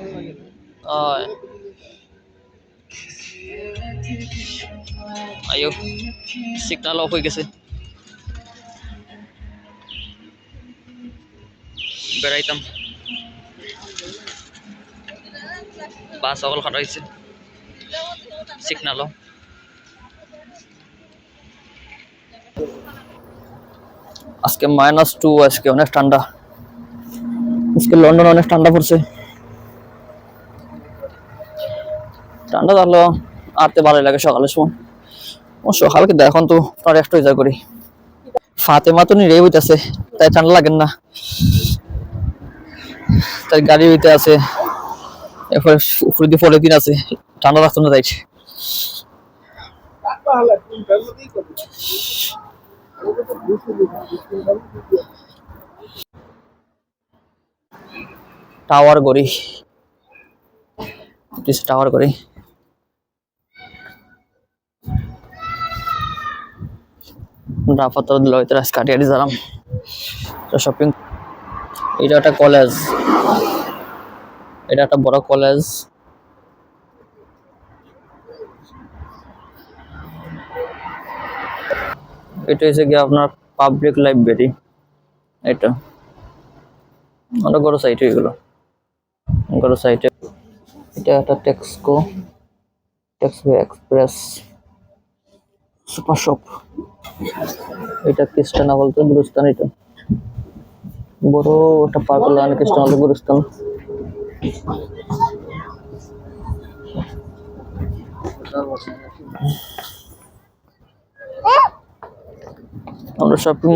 হয় আয়ো signal of হয়ে গেছে। বেড়াইতাম। বাস অকল খাটাইছে সিগনালও আজকে মাইনাস টু আজকে অনেক ঠান্ডা। আজকে লন্ডন অনেক ঠান্ডা পড়ছে। ঠান্ডা থাকলেও আটতে ভালোই লাগে সকালের সময়। সকাল কিন্তু এখন তো তার একটু এনজয় করি। ফাতেমা তো নিরেই হইতেছে তাই ঠান্ডা লাগেন না। তাই গাড়ি হইতে আছে, এরপরে উপরে দিয়ে পরের দিন আছে, ঠান্ডা লাগতো না তাই। টাওয়ার গড়ি। টাওয়ার গড়ি। আপাতত দিল ভিতরে আজকে কাটিয়ে দিলাম। তো শপিং এটা একটা কলেজ এটা একটা বড় কলেজ এটা হচ্ছে গিয়ে আপনার পাবলিক লাইব্রেরি এটা অনেক বড় সাইট এগুলো। বড় সাইটে এটা একটা Tesco Tesco express super shop এটা খ্রিস্টানা বলতে গুরুস্থান এটা। বড় একটা পাগল লাগানো খ্রিস্টান বলতে গুরুস্থান। আমরা শপিং